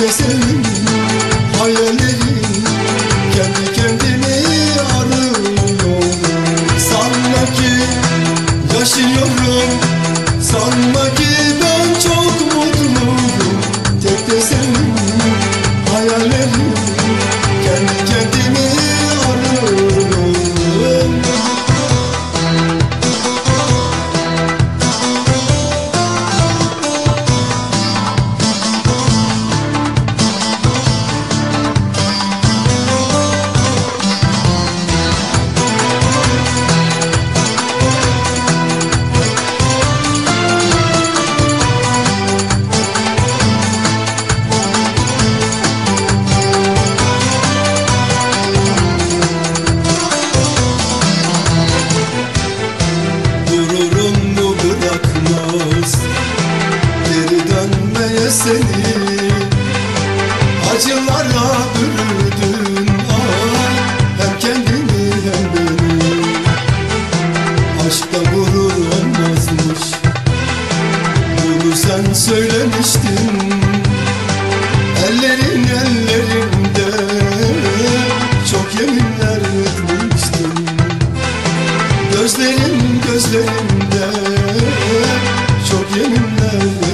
Yes. acılara bürüdün ah, ay Hem kendini hem beni Aşkta gurur olmazmış Bunu sen söylemiştin. Ellerin ellerinde Çok yeminler etmiştin Gözlerin gözlerinde Çok yeminler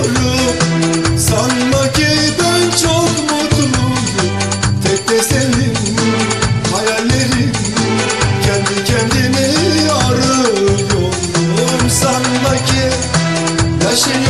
mutluyum Sanma ki ben çok mutluyum. Tek senin hayallerim Kendi kendimi arıyorum. Sanma ki yaşıyorum